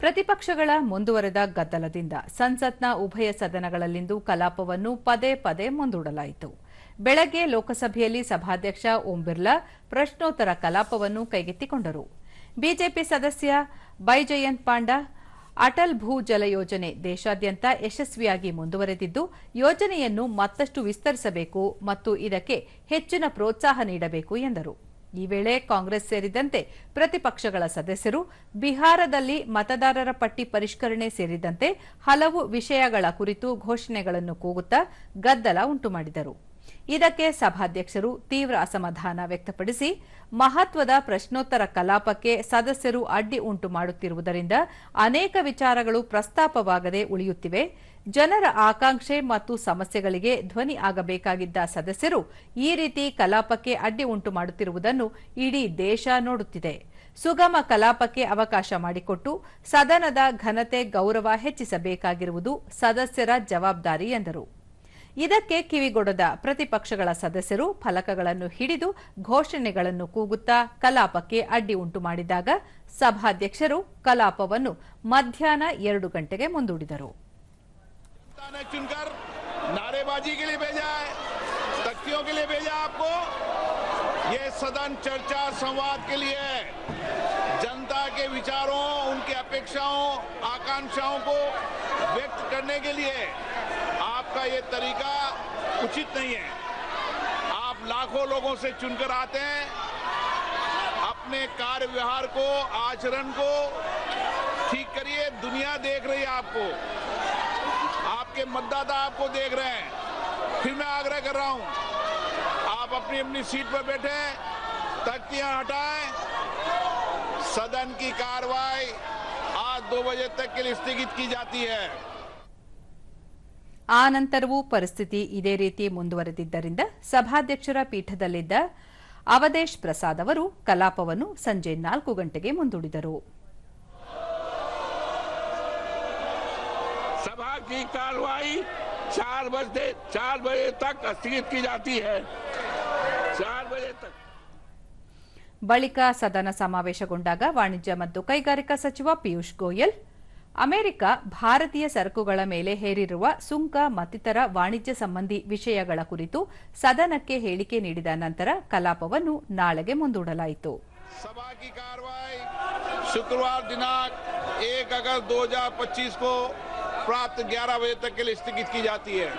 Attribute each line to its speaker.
Speaker 1: ಪ್ರತಿಪಕ್ಷಗಳ ಮುಂದುವರೆದ ಗದ್ದಲದಿಂದ ಸಂಸತ್ನ ಉಭಯ ಸದನಗಳಲ್ಲಿಂದು ಕಲಾಪವನ್ನು ಪದೇ ಪದೇ ಮುಂದೂಡಲಾಯಿತು. ಬೆಳಗ್ಗೆ ಲೋಕಸಭೆಯಲ್ಲಿ ಸಭಾಧ್ಯಕ್ಷ ಓಂ ಬಿರ್ಲಾ ಪ್ರಶ್ನೋತ್ತರ ಕಲಾಪವನ್ನು ಕೈಗೆತ್ತಿಕೊಂಡರು. ಬಿಜೆಪಿ ಸದಸ್ಯ ಬೈಜಯಂತ್ ಪಾಂಡಾ, ಅಟಲ್ ಭೂ ಜಲ ಯೋಜನೆ ದೇಶಾದ್ಯಂತ ಯಶಸ್ವಿಯಾಗಿ ಮುಂದುವರೆದಿದ್ದು, ಯೋಜನೆಯನ್ನು ಮತ್ತಷ್ಟು ವಿಸ್ತರಿಸಬೇಕು ಮತ್ತು ಇದಕ್ಕೆ ಹೆಚ್ಚಿನ ಪ್ರೋತ್ಸಾಹ ನೀಡಬೇಕು ಎಂದರು. ಈ ವೇಳೆ ಕಾಂಗ್ರೆಸ್ ಸೇರಿದಂತೆ ಪ್ರತಿಪಕ್ಷಗಳ ಸದಸ್ಯರು ಬಿಹಾರದಲ್ಲಿ ಮತದಾರರ ಪಟ್ಟಿ ಪರಿಷ್ಕರಣೆ ಸೇರಿದಂತೆ ಹಲವು ವಿಷಯಗಳ ಕುರಿತು ಘೋಷಣೆಗಳನ್ನು ಕೂಗುತ್ತಾ ಗದ್ದಲ ಉಂಟುಮಾಡಿದರು. ಇದಕ್ಕೆ ಸಭಾಧ್ಯಕ್ಷರು ತೀವ್ರ ಅಸಮಾಧಾನ ವ್ಯಕ್ತಪಡಿಸಿ, ಮಹತ್ವದ ಪ್ರಶ್ನೋತ್ತರ ಕಲಾಪಕ್ಕೆ ಸದಸ್ಯರು ಅಡ್ಡಿ ಉಂಟು ಮಾಡುತ್ತಿರುವುದರಿಂದ ಅನೇಕ ವಿಚಾರಗಳು ಪ್ರಸ್ತಾಪವಾಗದೆ ಉಳಿಯುತ್ತಿವೆ. ಜನರ ಆಕಾಂಕ್ಷೆ ಮತ್ತು ಸಮಸ್ಯೆಗಳಿಗೆ ಧ್ವನಿ ಆಗಬೇಕಾಗಿದ್ದ ಸದಸ್ಯರು ಈ ರೀತಿ ಕಲಾಪಕ್ಕೆ ಅಡ್ಡಿ ಉಂಟು ಮಾಡುತ್ತಿರುವುದನ್ನು ಇಡೀ ದೇಶ ನೋಡುತ್ತಿದೆ. ಸುಗಮ ಕಲಾಪಕ್ಕೆ ಅವಕಾಶ ಮಾಡಿಕೊಟ್ಟು ಸದನದ ಘನತೆ ಗೌರವ ಹೆಚ್ಚಿಸಬೇಕಾಗಿರುವುದು ಸದಸ್ಯರ ಜವಾಬ್ದಾರಿ ಎಂದರು. ಇದಕ್ಕೆ ಕಿವಿಗೊಡದ ಪ್ರತಿಪಕ್ಷಗಳ ಸದಸ್ಯರು ಫಲಕಗಳನ್ನು ಹಿಡಿದು ಘೋಷಣೆಗಳನ್ನು ಕೂಗುತ್ತಾ ಕಲಾಪಕ್ಕೆ ಅಡ್ಡಿ ಉಂಟು ಮಾಡಿದಾಗ ಸಭಾಧ್ಯಕ್ಷರು ಕಲಾಪವನ್ನು ಮಧ್ಯಾಹ್ನ ಎರಡು ಗಂಟೆಗೆ ಮುಂದೂಡಿದರು
Speaker 2: जनता ने चुनकर नारेबाजी के लिए भेजा है तख्तियों के लिए भेजा आपको ये सदन चर्चा संवाद के लिए है जनता के विचारों उनकी अपेक्षाओं आकांक्षाओं को व्यक्त करने के लिए आपका ये तरीका उचित नहीं है। आप लाखों लोगों से चुनकर आते हैं। अपने कार्य व्यवहार को, आचरण को ठीक करिए। दुनिया देख रही है आपको। आपके मतदाता आपको देख रहे हैं। फिर मैं आग्रह कर रहा हूँ, आप अपनी अपनी सीट पर बैठे, तख्तियाँ हटाएँ। सदन की कार्रवाई आज दो बजे तक के लिए स्थगित की जाती है।
Speaker 1: ಆ ನಂತರವೂ ಪರಿಸ್ಥಿತಿ ಇದೇ ರೀತಿ ಮುಂದುವರೆದಿದ್ದರಿಂದ ಸಭಾಧ್ಯಕ್ಷರ ಪೀಠದಲ್ಲಿದ್ದ ಅವಧೇಶ್ ಪ್ರಸಾದ್ ಅವರು ಕಲಾಪವನ್ನು ಸಂಜೆ ನಾಲ್ಕು ಗಂಟೆಗೆ ಮುಂದೂಡಿದರು
Speaker 3: सभा की कार्रवाई चार बजे चार बजे तक स्थगित की जाती है चार बजे तक
Speaker 1: ಬಳಿಕ ಸದನ ಸಮಾವೇಶಗೊಂಡಾಗ ವಾಣಿಜ್ಯ ಮತ್ತು ಕೈಗಾರಿಕಾ ಸಚಿವ ಪಿಯೂಷ್ ಗೋಯಲ್ ಅಮೆರಿಕ ಭಾರತೀಯ ಸರಕುಗಳ ಮೇಲೆ ಹೇರಿರುವ ಸುಂಕ ಮತ್ತಿತರ ವಾಣಿಜ್ಯ ಸಂಬಂಧಿ ವಿಷಯಗಳ ಕುರಿತು ಸದನಕ್ಕೆ ಹೇಳಿಕೆ ನೀಡಿದ ನಂತರ ಕಲಾಪವನ್ನು ನಾಳೆಗೆ ಮುಂದೂಡಲಾಯಿತು
Speaker 2: सभा की कार्रवाई शुक्रवार दिनांक 1 अगस्त 2025 को प्राप्त 11 बजे तक के लिए स्थगित की जाती है